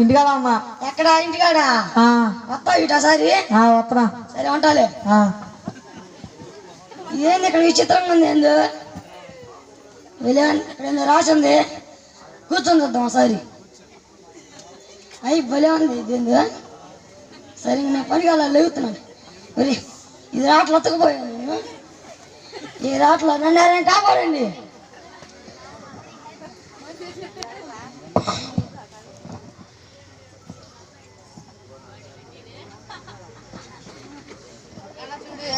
ఇంటికాడ అమ్మా. ఎక్కడ ఇంటికాడ? ఆ, వస్తావు ఇటా సరి. వస్తున్నా సరే ఉంటాలే. ఏంది ఇక్కడ విచిత్రంగా ఉంది ఏంది? ఇక్కడ ఏందో రాసి ఉంది కూర్చొని చూద్దాం ఒకసారి. అయ్యి భలే ఉంది ఇది ఏంది? సరే నేను పని కాల లేగుతున్నాను. మరి ఇది రాట్లు ఒత్తకపోయాను నేను. ఈ రాట్లో నన్ను కాపాడండి.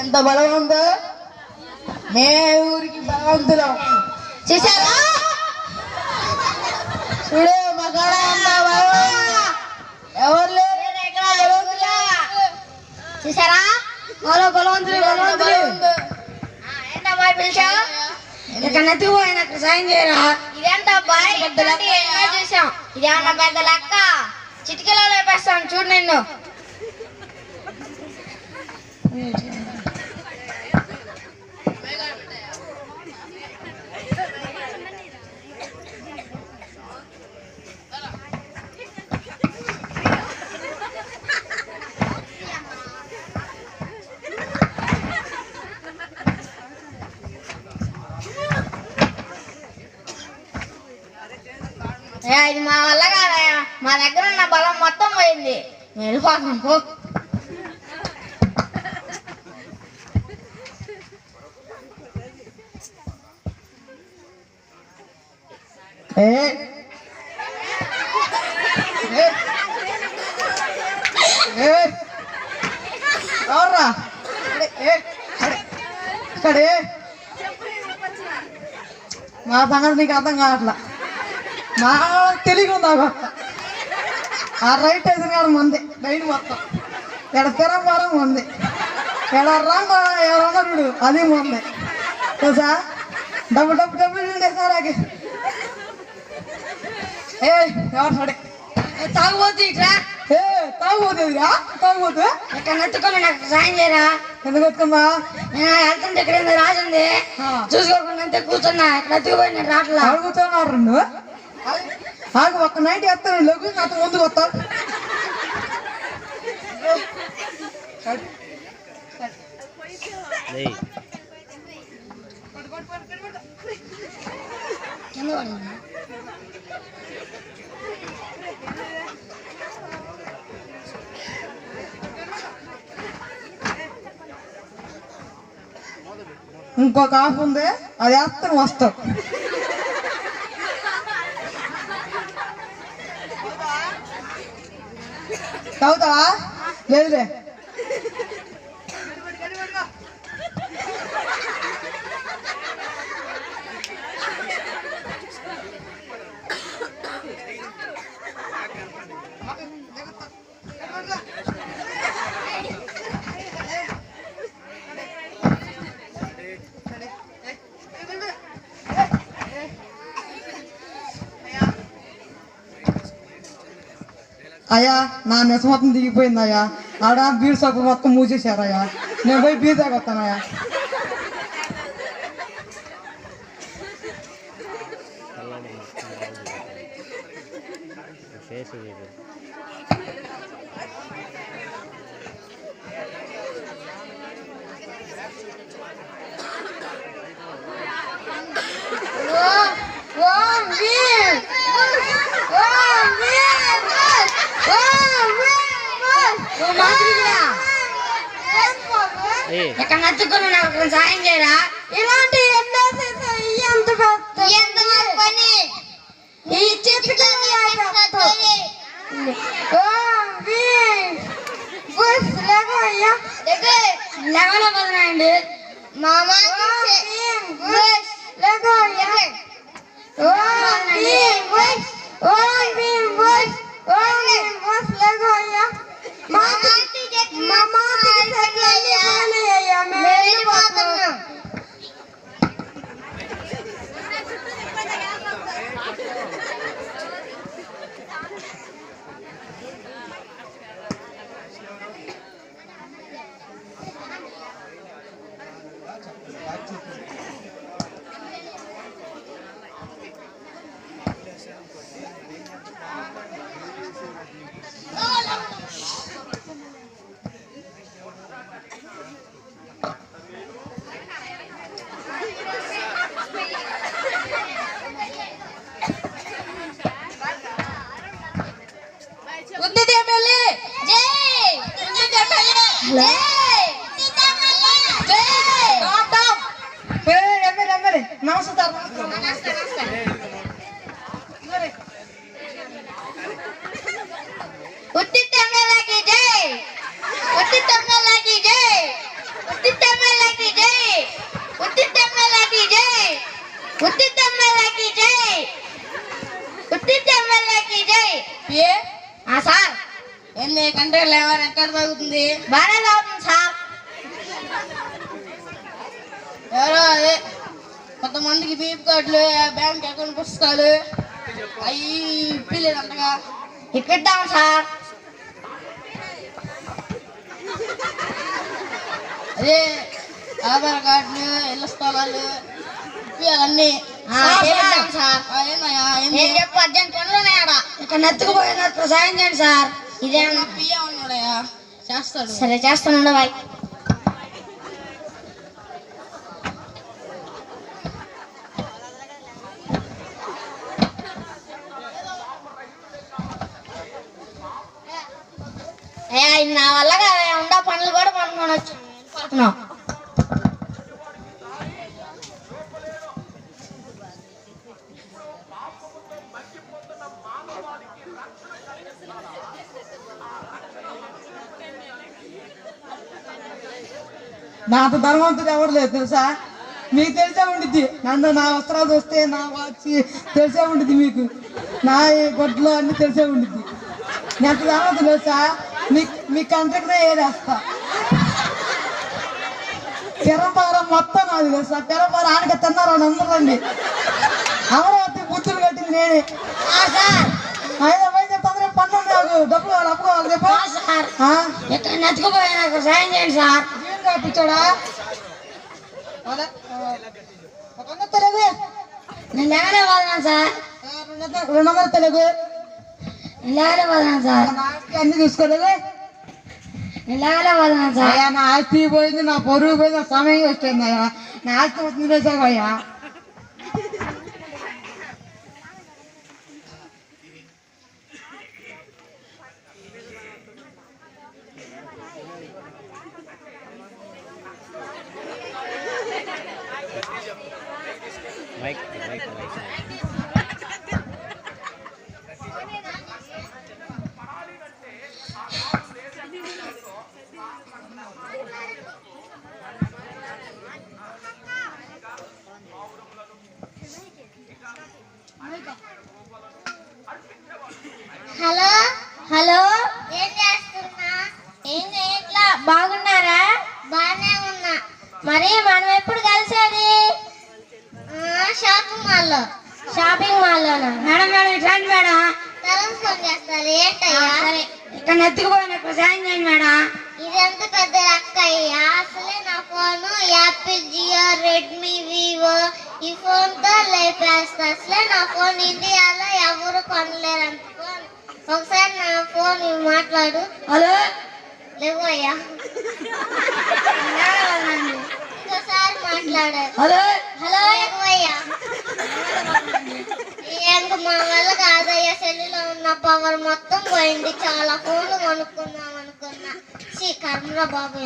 ఎంత బలం ఉందో? మే ఊరికి బలవంతులం చూసారా చూడు మగాడ ఎంత ఎవరు చూసారా హలో బలవంతులు బలవంతులు. ఏంటమ్మా పిలిచావు? ఇక్కడ అక్కడ సాయం చేయరా? ఇదేంటో బాయ్? చూసాం ఇదేమన్నా పెద్ద లెక్క? చిటికలో లేపేస్తాను చూడు నిన్ను ఏ, ఇది మా వల్ల కాదయ్యా మా దగ్గర ఉన్న బలం మొత్తం పోయింది నేను వెళ్ళిపోతాను పో. ఏ ఏ. ఏ. ఎవర్రా అడే, ఏ, అడే, ఇక్కడే మా సంగతి నీకు అర్థం కావట్లా మా లైన్ మొత్తం ఇక్కడ తిరంబారం ఉంది. ఇక్కడ రంగ రంగరుడు అది ఉంది. తెలుసా? డబ్బు డబ్బు డబ్బు ఉండేసారాకి ఏ ఎవరు సరే? తాగుబోతు ఏ తాగుపోతుందిరా తాగుపోతు ఇక్కడ నెత్తుకొని నాకు సాయం చేయరా? ఎందుకు వస్తుందా నేను వెళ్తుంటే ఇక్కడ ఏందో రాసి ఉంది. చూసుకోకుండా అంతే కూర్చున్నా. ఇక్కడ ఎత్తుకుపోయి నేను రాట్లా. అడుగుతున్నారు ఆగు ఒక్క నైట్ ఎత్తాను. లోకి నాతో ముందుకు వస్తా కింద పడింది ఇంకొక ఆఫ్ ఉంది. అది వేస్తాను వస్తావు લઈ લે. అయ్యా నా నెస మొత్తం దిగిపోయింది అయ్యా ఆడ బీర్ సబ్బు మొత్తం మూసేశారయ్యా నేను పోయి బీర్ తాగొస్తానయ్యా ఓం వీర్ ఓం వీర్ ఓం వీర్ ఓ మాదిరిగా ఇక్కడ నెత్తుకొని నాకు కొంచెం సాయం చేయరా? ఇలాంటి ఎంత ఎంత పని? ఈ చెట్టుకి లేకయ్యా లెవెల్ పోతున్నాయండి మామా ఓం బుస్ ఓం బుస్ ఓం వీర్ బుస్ లేకయ్యా మామా మామా మేము వెళ్ళిపోతున్నాం హలో ఏ, ఎమ్మెల్యే ఎమ్మెల్యే నమస్తే సార్ నమస్తే ఎమ్మెల్యే. ఉత్తిత్ ఎమ్మెల్యేకి జై ఉత్తిత్ ఎమ్మెల్యేకి జై ఉత్తిత్ ఎమ్మెల్యేకి జై ఉత్తిత్ ఎమ్మెల్యేకి జై ఉత్తిత్ ఎమ్మెల్యేకి జై ఉత్తిత్ ఎమ్మెల్యేకి జై ఏ ఆ సార్ ఏంది కంట్రోల్ ఎవరు ఎక్కడ తగ్గుతుంది బాగానే చదువుతుంది సార్. ఎవరో అదే కొంతమందికి బీప్ కార్డులు బ్యాంక్ అకౌంట్ పుస్తకాలు. అవి ఇప్పలేదు అంతగా ఇప్పిద్దాం సార్. అదే ఆధార్ కార్డులు ఇళ్ళ స్థలాలు ఇప్పియాలన్నీ సార్. చెప్పు అర్జెంట్ పనులు ఉన్నాయా ఇక్కడ నెత్తుకుపోయినట్టు సాయం చేయండి సార్. ఉన్నాడయ్యా చేస్తాడు. సరే చేస్తాను బాయ్. ఇది నా వల్ల కాదు ఉండ పనులు కూడా పనుకొని వచ్చి ధర్మవంతుడు ఎవరు లేదు తెలుసా? మీకు తెలిసే ఉండిద్ది. నన్ను నా వస్త్రాలు చూస్తే నా వాచి తెలిసే ఉండిద్ది మీకు. నా గొడ్లు అన్ని తెలిసే ఉండిద్ది. నేను అంత ధర్మవంతుడు తెలుసా? మీ మీ కంట్రీకి ఏదేస్తా పెరంపారం మొత్తం నాది తెలుసా? పెరంపారం ఆనక తిన్నారు అని అందరండి అమరావతి బుద్ధులు కట్టింది నేనే. అయినా పోయి చెప్తాను పన్ను నాకు డబ్బులు కావాలి కావాలి సార్? ఇక్కడ నెత్తుకుపోయినాక సాయం చేయండి సార్. కాపించాడా? అదే, ఆ, ఒక వంద తెలుగు. నేను లేకనే పోతున్నాను సార్? రెండు వందల- తెలుగు. నేను పోతున్నాను సార్? ఆస్తి అన్ని చూసుకోలేదు? నేను సార్? అయ్యా నా ఆస్తి పోయింది నా పొరుగు పోయింది నా సమయం వచ్చింది అయ్యా. నా ఆస్తి వచ్చింది వేసావు అయ్యా హలో హలో ఏం చేస్తున్నా ఏం చేయట్లా బాగున్నారా బాగానే ఉన్నా మరి మనం ఎప్పుడు కలిసేది షాపింగ్ మాల్లో షాపింగ్ మాల్లోనా మేడం మేడం ఇట్లాంటి మేడం తర్వాత ఫోన్ చేస్తారు ఏంటయ్యా? ఇక్కడ నెత్తుకుపోయినట్టు సాయం చేయండి మేడం. ఇదెంత పెద్ద అక్కయ్యా అసలే నా phone Apple Jio Redmi Vivo ఈ ఫోన్తో లేపేస్తా. అసలే నా ఫోన్ ఇండియాలో ఎవరు కొనలేరు అంత ఫోన్ ఒకసారి నా ఫోన్ మాట్లాడు. హలో? లేవయ్యా. ఇంకోసారి మాట్లాడు. హలో? హలో ఎగవయ్యా ఇంక మా వల్ల కాదయ్యా సెల్లులో ఉన్న పవర్ మొత్తం పోయింది. చాలా ఫోన్లు కొనుక్కుందాం అనుకున్నా. శ్రీ కర్మరా బాబు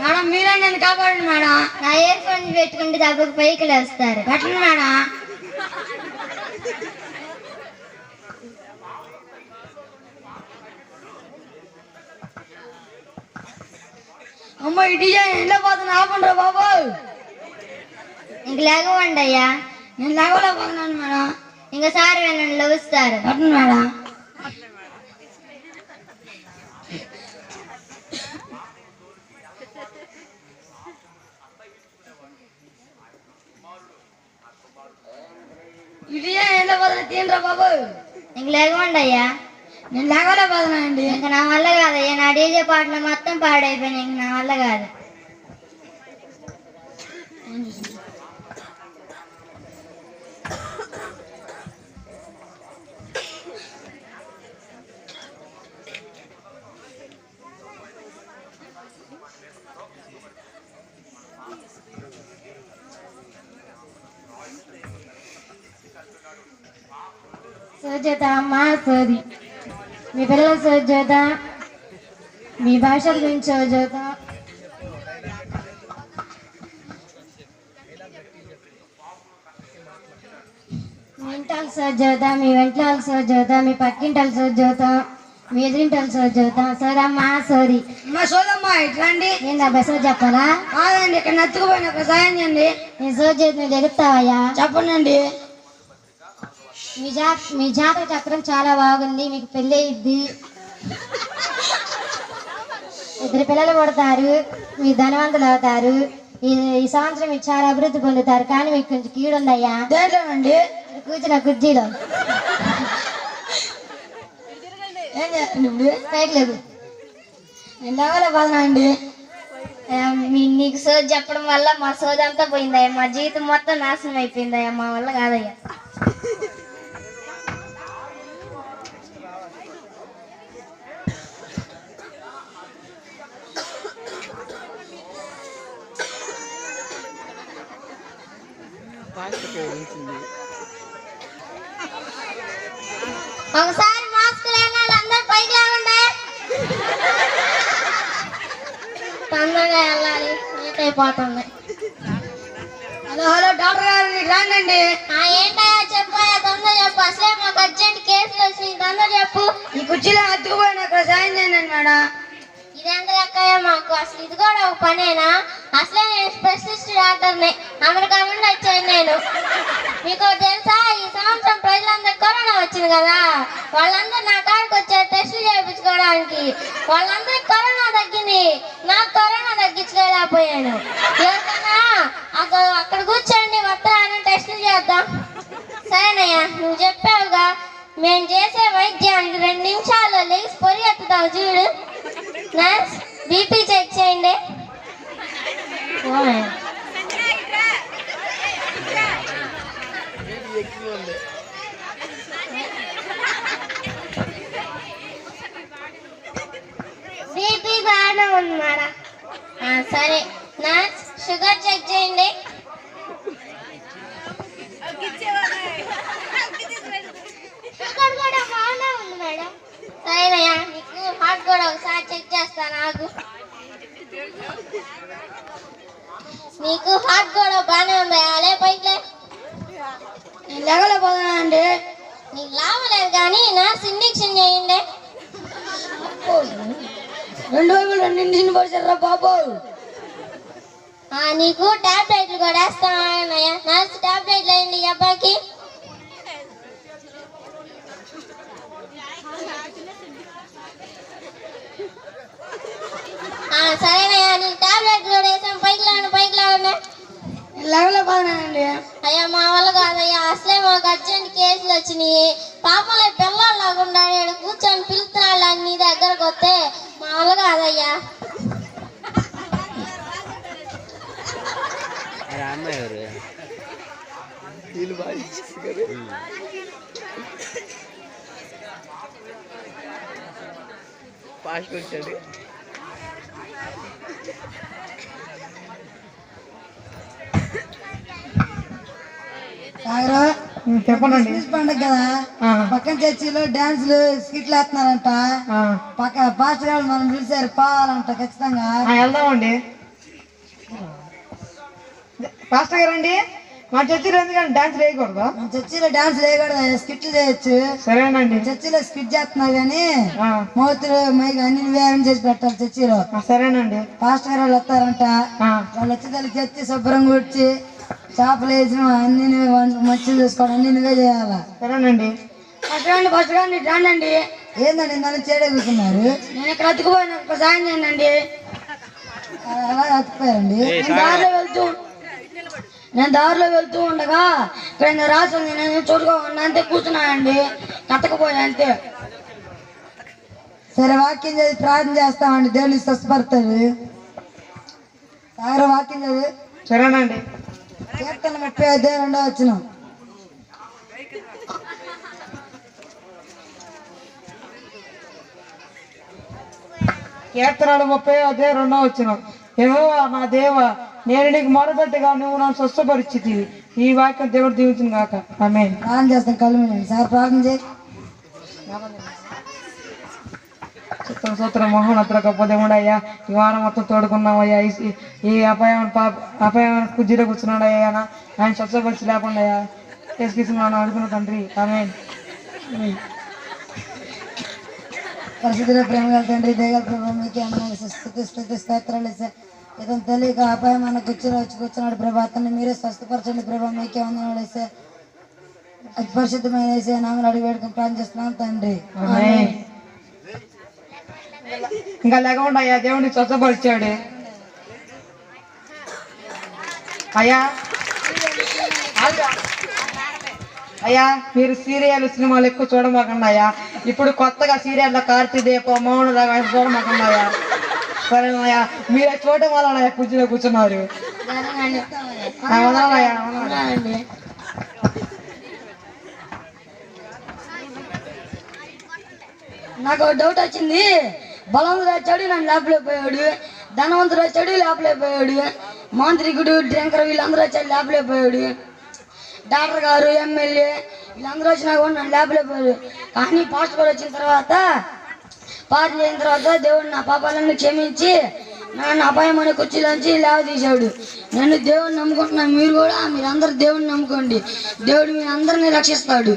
మేడం మీరే నన్ను కాపాడండి మేడం. నా ఇయర్ ఫోన్స్ పెట్టుకుంటే దెబ్బకి పైకి లేస్తారు పెట్టండి మేడం. అమ్మ ఈ డిజైన్ వెళ్ళిపోతున్నా ఆపండి బాబు. ఇంక లేకపోండి అయ్యా. నేను లేవలేకపోతున్నాను మేడం. ఇంకోసారి నన్ను లభిస్తారు మేడం. డిజైన్ వెళ్ళిపోతున్నా తీయండిరా బాబు. ఇంక అయ్యా. నేను లేవలేకపోతున్నా అండి ఇంక నా వల్ల కాదయ్యా నా డీజే పాటలు మొత్తం పాడైపోయినాయి. ఇంక నా వల్ల కాదు. సుజతమ్మ సోది మీ పిల్లల సోజోత మీ భాషల గురించి సోజోత మీ ఇంటాల సోజోత మీ వెంటల సోజోత మీ పక్కింటాల సోజోత మీ ఎదురింటాల సోజోత సోదమ్మా సోది మా సోదమ్మ ఇట్లాండి ఏందబ్బా సో చెప్పాలా? కాదండి ఇక్కడ నచ్చుకుపోయిన ఒక సాయం చేయండి. నేను సోజోతి నువ్వు చెప్పండి మీ జా మీ జాతక చక్రం చాలా బాగుంది మీకు పెళ్ళి అయ్యిద్ది ఇద్దరు పిల్లలు పడతారు మీ ధనవంతులు అవుతారు. ఈ ఈ సంవత్సరం మీరు చాలా అభివృద్ధి పొందుతారు కానీ మీకు కొంచెం కీడు ఉందయ్యా దేంట్లోనండి మీరు కూర్చున్న కుర్చీలో. ఏం పైకి అండి? మీ నీకు సోది చెప్పడం వల్ల మా సోది అంతా పోయిందయ్యా. మా జీవితం మొత్తం నాశనం అయిపోయిందయ్యా మా వల్ల కాదయ్యా. హలో హలో డాక్టర్ గారు రాండి ఆ ఏంటయ్యా చెప్పాయా తొందర చెప్పు. అసలే మాకు అర్జెంట్ కేసులు వచ్చినాయి. తొందర చెప్పు. ఈ కుర్చీలో అతుకుపోయిన ఒక సాయం చేయండి మేడం. ఇదెంత లెక్కయ్యా మాకు అసలు ఇది కూడా ఒక పనేనా? అసలే నేను స్పెషలిస్ట్ డాక్టర్ని. అమెరికా నుండి వచ్చాను నేను. మీకు తెలుసా ఈ సంవత్సరం ప్రజలందరూ కరోనా వచ్చింది కదా? వాళ్ళందరూ నా కాడికి వచ్చారు టెస్టులు చేయించుకోవడానికి. వాళ్ళందరికీ కరోనా తగ్గింది. నాకు కరోనా తగ్గించుకోలేకపోయాను. ఎవరికన్నా అక్కడ అక్కడ కూర్చోండి వస్తాను టెస్టులు చేద్దాం. సరేనయ్యా నువ్వు చెప్పావుగా మేము చేసే వైద్యానికి రెండు నిమిషాల్లో లేచి పొరిగెత్తుతావు చూడు. నర్స్ బీపీ చెక్ చేయండి. బీపీ బాగానే ఉంది సరే. నర్స్ షుగర్ చెక్ చేయండి. షుగర్ కూడా బాగానే ఉంది మేడం. సరేనయ్యా నీకు హార్ట్ కూడా ఒకసారి చెక్ చేస్తాను ఆగు నీకు హార్ట్ కూడా బాగానే ఉంది అలే పైకి నేను నీకు లాభలేదు కానీ నర్స్ ఇంజక్షన్ చేయండి. రెండు వైపులు రెండు ఇంటిని పడిచారా బాబు. Good, go dad ఫాస్ట్ వచ్చాడు క్రిస్మస్ పండుగ కదా? పక్కన చర్చిలో డాన్సులు స్కిట్లు వేస్తున్నారంట. ఆ, పక్క పాస్టర్ గారు మనం పిలిచారు పోవాలంట ఖచ్చితంగా. వెళ్దామండి. పాస్టర్ గారండి? మా చర్చిలో ఎందుకంటే డాన్స్ వేయకూడదు మన చర్చిలో డాన్స్ వేయకూడదు స్కిట్లు చేయొచ్చు. సరేనండి. చర్చిలో స్కిట్ చేస్తున్నారు కానీ ఆ, మౌతులు మైక్ అన్ని అరేంజ్ చేసి పెట్టాలి చర్చిలో. సరేనండి. పాస్టర్ గారు వాళ్ళు వస్తారంట వాళ్ళు వచ్చి తల్లి చర్చి శుభ్రంగా వచ్చి చేపలు వేసిన అన్ని మంచిగా చూసుకోవడం అన్ని నువ్వే చేయాలా? సరేనండి. ఫస్ట్ రండి ఫస్ట్ రండి రాండి ఏందండి నన్ను కూర్చున్నారు? నేను ఇక్కడ అతుకుపోయిన సాయం చేయండి. అలా అతుకుపోయారండి. దారిలో వెళ్తూ నేను దారిలో వెళ్తూ ఉండగా ఇక్కడ నేను రాసి ఉంది నేను చూసుకోకుండా అంతే కూర్చున్నానండి. కత్తకపోయా అంతే. సరే వాక్యం చదివి ప్రార్థన చేస్తామండి. దేవుని స్వస్థపడతాడు సాగర వాక్యం చదివి. సరేనండి కీర్తన ముప్పై ఐదు రెండో వచ్చిన కీర్తనలు ముప్పై అదే రెండో వచ్చిన ఏమో నా దేవ నేను నీకు మొరపెట్టుగా నువ్వు నన్ను స్వస్థపరిచితి ఈ వాక్యం దేవుడు దీవించిన కాక ఆమె ప్రార్థన చేస్తాం కళ్ళు. సార్ ప్రార్థన చేయి. సూత్రం సూత్రం మహోన్నతుల గొప్ప దేవుడు అయ్యా ఈ వారం మొత్తం తోడుకున్నామయ్యా ఈ- ఈ అపాయం పాప అపాయం కుజ్జిలో కూర్చున్నాడు అయ్యా నా. ఆయన స్వచ్ఛపరిచి లేకుండా అయ్యా చేసుకున్నాను అనుకున్న తండ్రి. ఆమె పరిశుద్ధుల ప్రేమ తండ్రి దేగల ప్రభావ మీకే అన్నమైన స్థుతి స్థుతి స్తోత్రాలు ఇతను తెలియక అపాయం అన్న కూర్చుని వచ్చి కూర్చున్నాడు ప్రభా. అతన్ని మీరే స్వస్థపరచండి ప్రభా. మీకే వందనాలు అతి పరిశుద్ధమైన వేసే నామలు అడిగి వేడుకొని ప్రార్థన చేస్తున్నాం తండ్రి. ఇంకా లేకుండా అయ్యా దేవుడిని స్వచ్ఛపరిచాడు అయ్యా. అయ్యా మీరు సీరియల్ సినిమాలు ఎక్కువ చూడమాకండి అయ్యా. ఇప్పుడు కొత్తగా సీరియల్లో కార్తీ దీపం మౌన రాగా చూడమాకండి అయ్యా. సరేనయ్యా మీరే చూడటం వల్ల అయ్యా కుర్చీలో కూర్చున్నారు? నాకు డౌట్ వచ్చింది. బలవంతుడు వచ్చాడు నన్ను లేపలేకపోయాడు ధనవంతుడు వచ్చాడు లేపలేకపోయాడు మాంత్రికుడు డ్రింకర్ వీళ్ళందరూ వచ్చాడు లేపలేకపోయాడు డాక్టర్ గారు ఎమ్మెల్యే వీళ్ళందరూ వచ్చినా కూడా నన్ను లేపలేకపోయాడు కానీ పాస్టర్ వచ్చిన తర్వాత పాటలు అయిన తర్వాత దేవుడు నా పాపాలను క్షమించి నన్ను అపాయమనే కుర్చీలోంచి లేవదీశాడు నన్ను దేవుడిని నమ్ముకుంటున్నాను మీరు కూడా మీరందరూ దేవుడిని నమ్ముకోండి. దేవుడు మీ అందరినీ రక్షిస్తాడు.